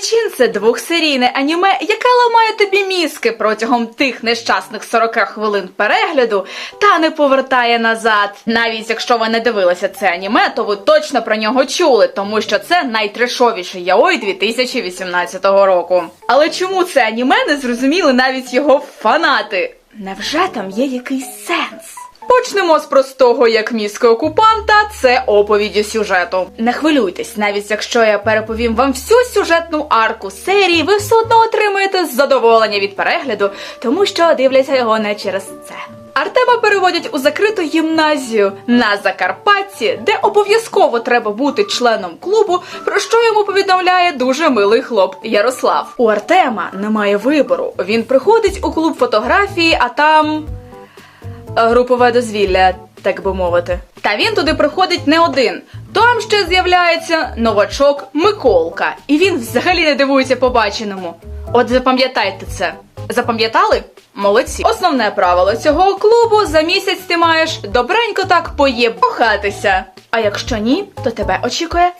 Чин це двохсерійне аніме, яке ламає тобі мізки протягом тих нещасних 40 хвилин перегляду та не повертає назад. Навіть якщо ви не дивилися це аніме, то ви точно про нього чули, тому що це найтрешовіший яой 2018 року. Але чому це аніме не зрозуміли навіть його фанати? Невже там є якийсь сенс? Почнемо з простого, як мізки окупанта, це оповіді сюжету. Не хвилюйтесь, навіть якщо я переповім вам всю сюжетну арку серії, ви все одно отримаєте задоволення від перегляду, тому що дивляться його не через це. Артема переводять у закриту гімназію на Закарпатті, де обов'язково треба бути членом клубу, про що йому повідомляє дуже милий хлоп Ярослав. У Артема немає вибору. Він приходить у клуб фотографії, а там групове дозвілля, так би мовити. Та він туди приходить не один. Там ще з'являється новачок Миколка, і він взагалі не дивується побаченому. От запам'ятайте це. Запам'ятали? Молодці. Основне правило цього клубу за місяць ти маєш добренько так поєбохатися. А якщо ні, то тебе очікує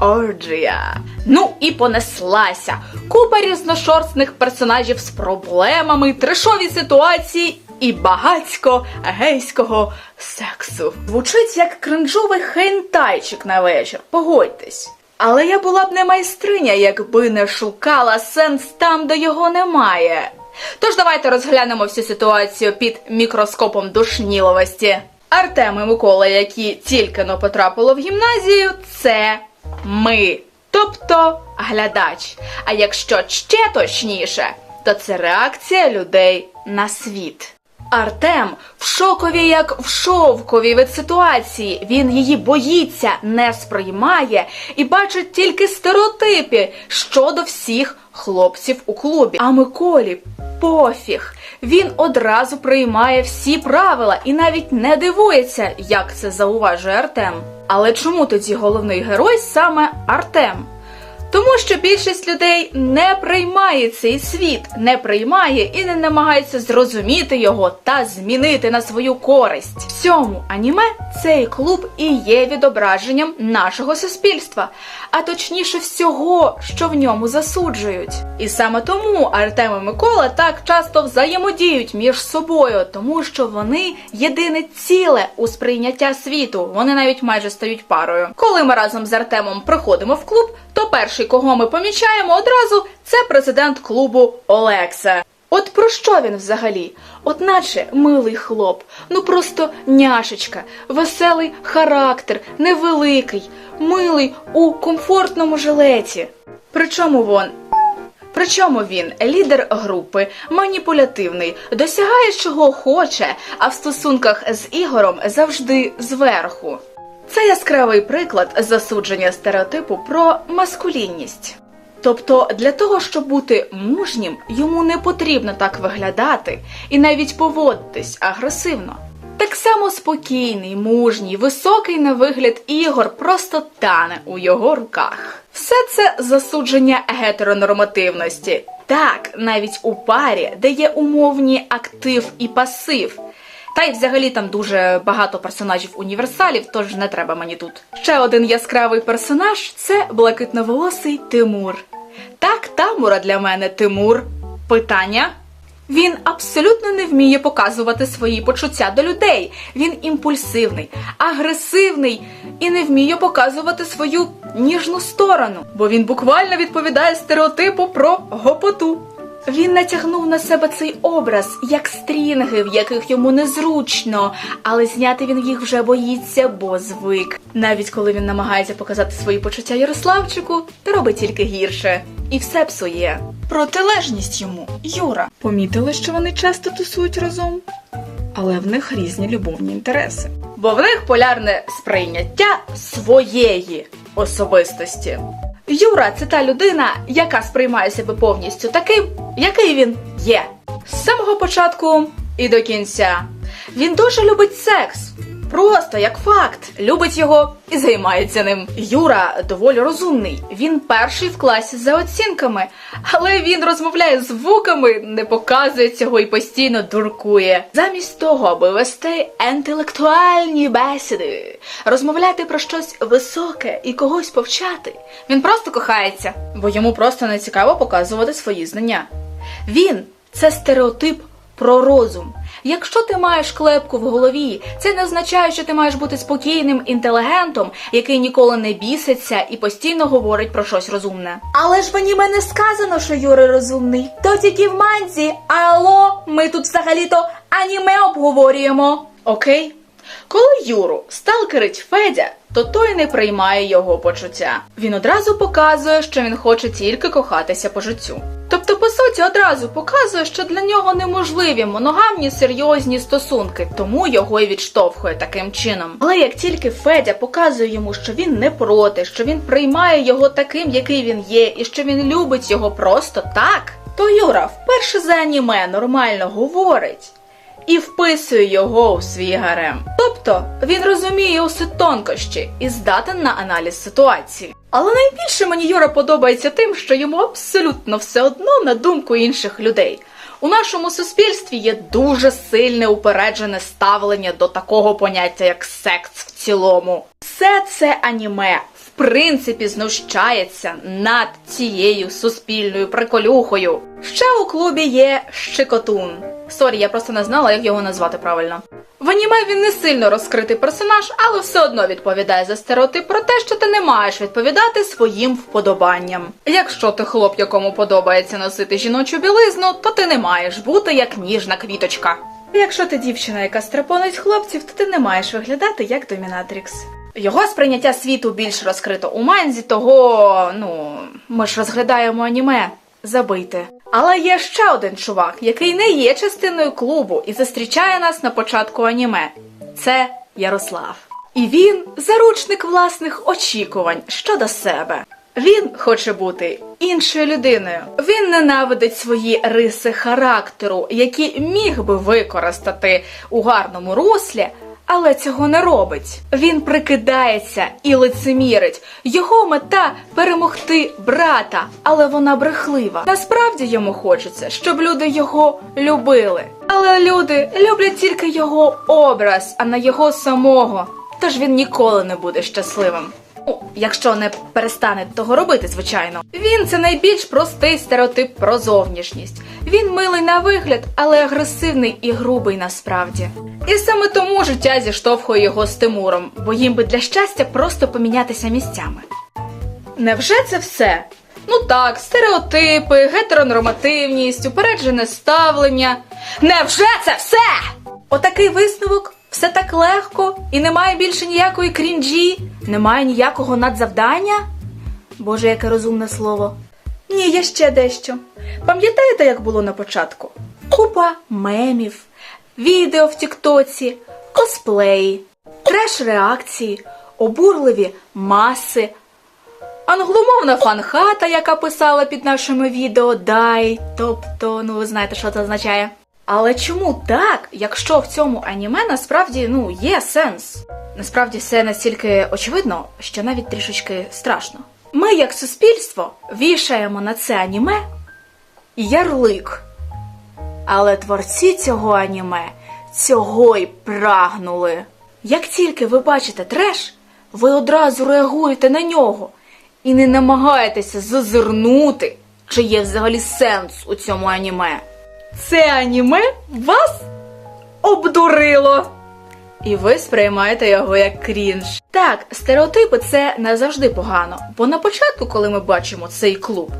Орджія. Ну і понеслася. Купа різношорстних персонажів з проблемами, трешові ситуації і багацько гейського сексу. Звучить як кринжовий хентайчик на вечір, погодьтесь. Але я була б не майстриня, якби не шукала сенс там, де його немає. Тож давайте розглянемо всю ситуацію під мікроскопом душніловості. Артем і Микола, які тільки но потрапили в гімназію, це ми, тобто глядач. А якщо ще точніше, то це реакція людей на світ. Артем в шокові, як в шовкові від ситуації. Він її боїться, не сприймає і бачить тільки стереотипи щодо всіх хлопців у клубі. А Миколі пофіг. Він одразу приймає всі правила і навіть не дивується, як це зауважує Артем. Але чому тоді головний герой саме Артем? Тому що більшість людей не приймає цей світ, не приймає і не намагається зрозуміти його та змінити на свою користь. В цьому аніме цей клуб і є відображенням нашого суспільства, а точніше всього, що в ньому засуджують. І саме тому Артем і Микола так часто взаємодіють між собою, тому що вони єдине ціле у сприйняття світу. Вони навіть майже стають парою. Коли ми разом з Артемом приходимо в клуб, то перший, кого ми помічаємо одразу, це президент клубу Олекса. От про що він взагалі? От наче милий хлоп, ну просто няшечка, веселий характер, невеликий, милий у комфортному жилеті. Причому вон. Причому він лідер групи, маніпулятивний, досягає чого хоче, а в стосунках з Ігорем завжди зверху. Це яскравий приклад засудження стереотипу про маскулінність. Тобто для того, щоб бути мужнім, йому не потрібно так виглядати і навіть поводитись агресивно. Так само спокійний, мужній, високий на вигляд Ігор просто тане у його руках. Все це засудження гетеронормативності. Так, навіть у парі, де є умовні актив і пасив. Та й взагалі там дуже багато персонажів універсалів, тож не треба мені тут. Ще один яскравий персонаж це блакитноволосий Тимур. Так, Тамура для мене Тимур. Питання. Він абсолютно не вміє показувати свої почуття до людей. Він імпульсивний, агресивний і не вміє показувати свою ніжну сторону, бо він буквально відповідає стереотипу про гопоту. Він натягнув на себе цей образ як стрінги, в яких йому незручно, але зняти він їх вже боїться, бо звик. Навіть коли він намагається показати свої почуття Ярославчику, робить тільки гірше і все псує. Протилежність йому Юра. Помітили, що вони часто тусують разом, але в них різні любовні інтереси. Бо в них полярне сприйняття своєї особистості. Юра це та людина, яка сприймає себе повністю таким, який він є. З самого початку і до кінця. Він дуже любить секс. Просто як факт, любить його і займається ним. Юра доволі розумний. Він перший в класі за оцінками, але він розмовляє звуками, не показує цього і постійно дуркує. Замість того, аби вести інтелектуальні бесіди, розмовляти про щось високе і когось повчати. Він просто кохається, бо йому просто не цікаво показувати свої знання. Він це стереотип про розум. Якщо ти маєш клепку в голові, це не означає, що ти маєш бути спокійним інтелігентом, який ніколи не біситься і постійно говорить про щось розумне. Але ж в аніме сказано, що Юра розумний. То тільки в манзі. Алло, ми тут взагалі-то аніме обговорюємо. Окей. Коли Юру сталкерить Федя, то той не приймає його почуття. Він одразу показує, що він хоче тільки кохатися по життю. Тобто, по одразу показує, що для нього неможливі моногамні серйозні стосунки, тому його й відштовхує таким чином. Але як тільки Федя показує йому, що він не проти, що він приймає його таким, який він є, і що він любить його просто так, то Юра вперше за аніме нормально говорить і вписує його у свій гарем. Тобто він розуміє усе тонкощі і здатен на аналіз ситуації. Але найбільше мені Юра подобається тим, що йому абсолютно все одно на думку інших людей. У нашому суспільстві є дуже сильне упереджене ставлення до такого поняття, як секс в цілому. Все це аніме принципі знущається над цією суспільною приколюхою. Ще у клубі є щекотун. Сорі, я просто не знала, як його назвати правильно. В аніме він не сильно розкритий персонаж, але все одно відповідає за стереотип про те, що ти не маєш відповідати своїм вподобанням. Якщо ти хлоп, якому подобається носити жіночу білизну, то ти не маєш бути як ніжна квіточка. Якщо ти дівчина, яка стрепонить хлопців, то ти не маєш виглядати як домінатрікс. Його сприйняття світу більш розкрито у манзі, того ну ми ж розглядаємо аніме. Забийте. Але є ще один чувак, який не є частиною клубу і зустрічає нас на початку аніме. Це Ярослав. І він заручник власних очікувань щодо себе. Він хоче бути іншою людиною. Він ненавидить свої риси характеру, які міг би використати у гарному руслі, але цього не робить. Він прикидається і лицемірить. Його мета перемогти брата, але вона брехлива. Насправді йому хочеться, щоб люди його любили. Але люди люблять тільки його образ, а не його самого. Тож він ніколи не буде щасливим. Ну, якщо не перестане того робити, звичайно. Він це найбільш простий стереотип про зовнішність. Він милий на вигляд, але агресивний і грубий насправді. І саме тому життя зіштовхує його з Тимуром, бо їм би для щастя просто помінятися місцями. Невже це все? Ну так, стереотипи, гетеронормативність, упереджене ставлення. Невже це все? Отакий висновок все так легко і немає більше ніякої крінжі, немає ніякого надзавдання? Боже, яке розумне слово. Ні, є ще дещо. Пам'ятаєте, як було на початку? Купа мемів, відео в Тіктоці, косплеї, треш-реакції, обурливі маси, англомовна фанхата, яка писала під нашими відео дай, тобто, ну ви знаєте, що це означає. Але чому так, якщо в цьому аніме насправді ну є сенс? Насправді все настільки очевидно, що навіть трішечки страшно. Ми, як суспільство, вішаємо на це аніме ярлик. Але творці цього аніме цього й прагнули. Як тільки ви бачите треш, ви одразу реагуєте на нього і не намагаєтеся зазирнути, чи є взагалі сенс у цьому аніме. Це аніме вас обдурило. І ви сприймаєте його як крінж. Так, стереотипи це не завжди погано, бо на початку, коли ми бачимо цей клуб,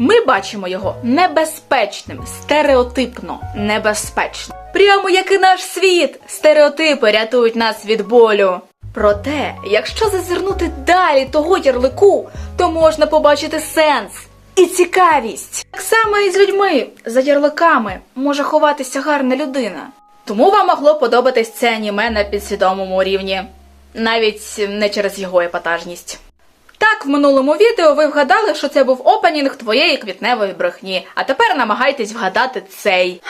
ми бачимо його небезпечним, стереотипно небезпечно. Прямо як і наш світ, стереотипи рятують нас від болю. Проте, якщо зазирнути далі того ярлику, то можна побачити сенс і цікавість. Так само і з людьми, за ярликами може ховатися гарна людина. Тому вам могло подобатись це аніме на підсвідомому рівні, навіть не через його епатажність. Так, в минулому відео ви вгадали, що це був опенінг твоєї квітневої брехні, а тепер намагайтесь вгадати цей.